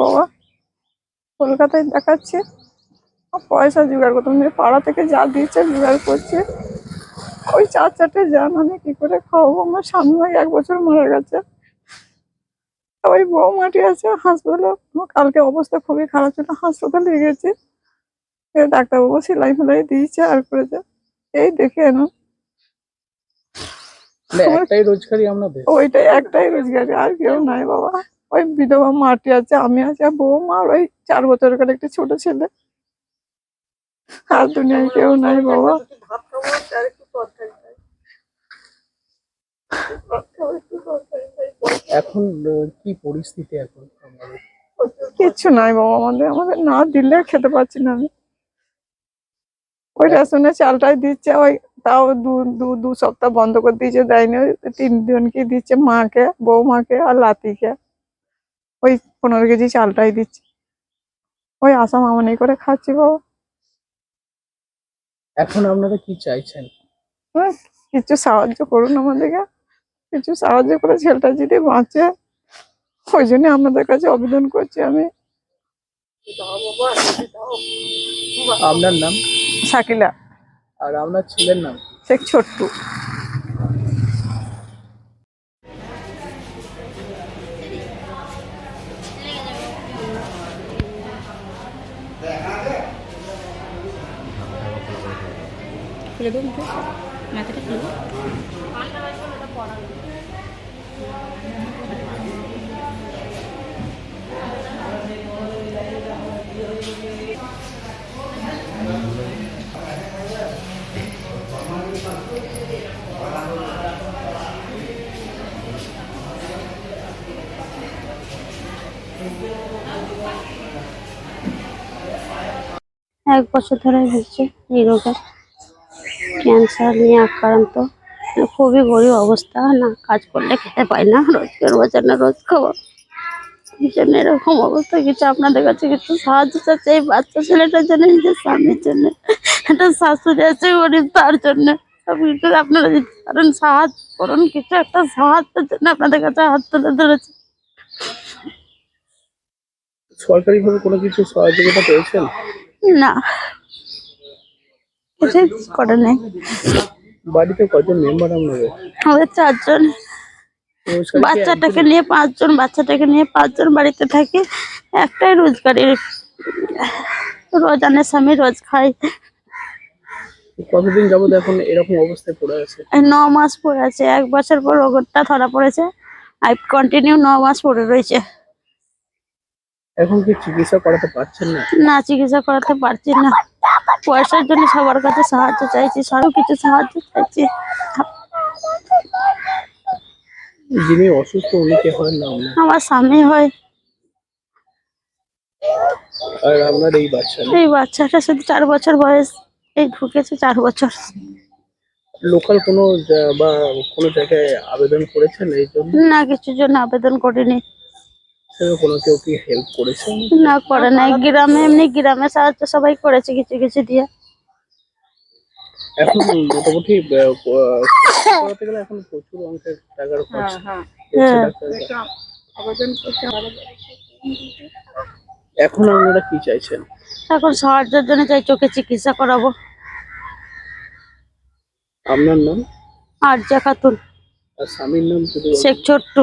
বাবা কলকাতায় দেখাচ্ছে। পয়সা জোগাড় করতে হবে। পাড়া থেকে যা দিয়েছে জোগাড় করছে। ওই চার চারটে যান আমি কি করে খাওয়াবো? আমার স্বামী ভাই এক বছর মারা গেছে। ওই বউ মাটি আছে হাসপাতালে। কালকে অবস্থা খুবই খারাপ ছিল হাসপাতালে গেছে। এ ডাক্তারবাবু সেলাই ফেলাই দিয়েছে আর করেছে। এই দেখে এনো। মানে একটাই রোজগারই আপনাদের ওইটাই একটাই রোজগারি আর কেউ নাই বাবা। ওই বিধবা মাটি আছে আমি আছি আর বৌমা আর ওই চার বছরকার একটা ছোট ছেলে। আর দুনিয়ায় কেউ নাই বাবা। এখন কি পরিস্থিতি এখন? কিচ্ছু নাই বাবা আমাদের আমাদের না দিলে খেতে পাচ্ছি না আমি। ওই রেশনে চালটাই দিচ্ছে ওই তাও দু দু সপ্তাহ বন্ধ করে দিয়েছে দেয়নি ওই তিন জনকে দিচ্ছে মাকে বৌমাকে আর লাতিকে। ওই পনেরো কেজি চালটাই দিচ্ছি। ওই আসাম আমানি করে খাচ্ছি বাবা এখন আপনারা কি চাইছেন? কিছু সাহায্য করুন আমাদেরকে। কিছু সাহায্য করে ছেলেটা যদি বাঁচে ওই জন্য আপনাদের কাছে আবেদন করছি আমি। আপনার নাম? শাকিলা। আর আপনার ছেলের নাম? শেখ ছোট্টু। খুলে দেবো মুখে। মাথাটা খুলে এক বছর ধরে হচ্ছে এই রোগের। ক্যান্সার নিয়ে আক্রান্ত। খুবই গরিব অবস্থা না কাজ করলে খেতে পাই না রোজগার বাজার না রোজ খাব এই জন্য এরকম অবস্থা কিছু আপনাদের কাছে কিছু সাহায্য চাচ্ছে এই বাচ্চা ছেলেটার জন্য নিজের স্বামীর জন্য একটা শাশুড়ি আছে গরিব তার জন্য। সব কিছু আপনারা যদি পারেন সাহায্য করুন কিছু একটা সাহায্যের জন্য আপনাদের কাছে হাত তুলে ধরেছে। সরকারি ভাবে কোনো কিছু সহযোগিতা পেয়েছেন? না। করে নেই। বাড়িতে কজন মেম্বার আপনাদের? আমাদের চারজন। বাচ্চাটাকে নিয়ে পাঁচজন বাচ্চাটাকে নিয়ে পাঁচজন বাড়িতে থাকি। একটাই রোজগারের রোজানের স্বামী রোজ খাই কতদিন যাবত এখন এরকম অবস্থায় পড়ে আছে? ন মাস পড়ে আছে। এক বছর পর রোগটা ধরা পড়েছে। আর কন্টিনিউ ন মাস পড়ে রয়েছে। এখন কি চিকিৎসা করাতে পারছেন না? না চিকিৎসা করাতে পারছি না। পয়সার জন্য সবার কাছে সাহায্য চাইছি সব কিছু সাহায্য চাইছি। যিনি অসুস্থ উনি কে না? আমার স্বামী হয়। আর আপনার এই বাচ্চা এই বাচ্চাটা শুধু চার বছর বয়স এই ঢুকেছে চার বছর। লোকাল কোনো বা কোনো জায়গায় আবেদন করেছেন এই জন্য? না কিছুর জন্য আবেদন করিনি। কোনো কেউ কি হেল্প করেছেন না করে নাই। গ্রামে এমনি গ্রামে সাহায্য সবাই করেছে কিছু কিছু দিয়ে। এখন মোটামুটি আহ, আহ, চিকিৎসা গেলে এখন প্রচুর অঙ্কের টাকার খরচ। হ্যাঁ হ্যাঁ। এখন আপনারা কি চাইছেন? এখন সাহায্যের জন্য চাই চোখে চিকিৎসা করাবো। আপনার নাম? আর যা খাতুন। আর স্বামীর নাম শেখ ছোট্টু।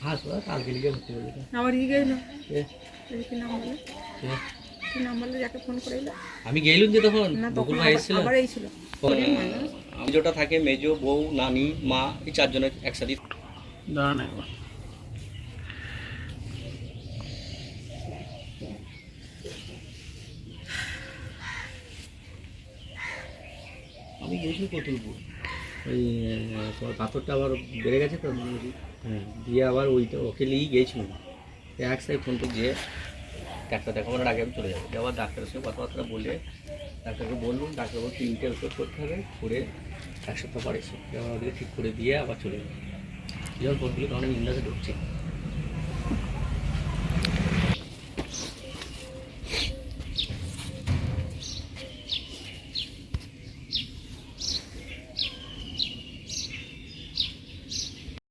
আর অন্য হ্যাঁ আরে বাবু আমার ই গেল? কি? নাম বলে? কি? নাম বলে যাকে ফোন করে আমি গেলুম যে তখন? বকুল ভাই এসেছিল? আবার এই ছিল আমি যেটা থাকে মেজো বউ নানি মা এই চারজনের একসাথে। দাঁড়ান একবার। আমি গেছিলাম কতুলপুর। ওই তোমার পাথরটা আবার বেড়ে গেছে তো হ্যাঁ দিয়ে আবার ওইটা ওকে নিয়েই গিয়েছিলাম এক সাইড ফোন তো গিয়ে ডাক্তার দেখাবার আগে আমি চলে যাব। আবার ডাক্তারের সঙ্গে কথাবার্তা বলে ডাক্তারকে বললাম ডাক্তার বলল তিনটে ওষুধ করতে হবে করে এক সপ্তাহ পরে এসে। ওদেরকে ঠিক করে দিয়ে আবার চলে যাব। যখন ফোন করলি তখন আমি ইন্দাসে ঢুকছি।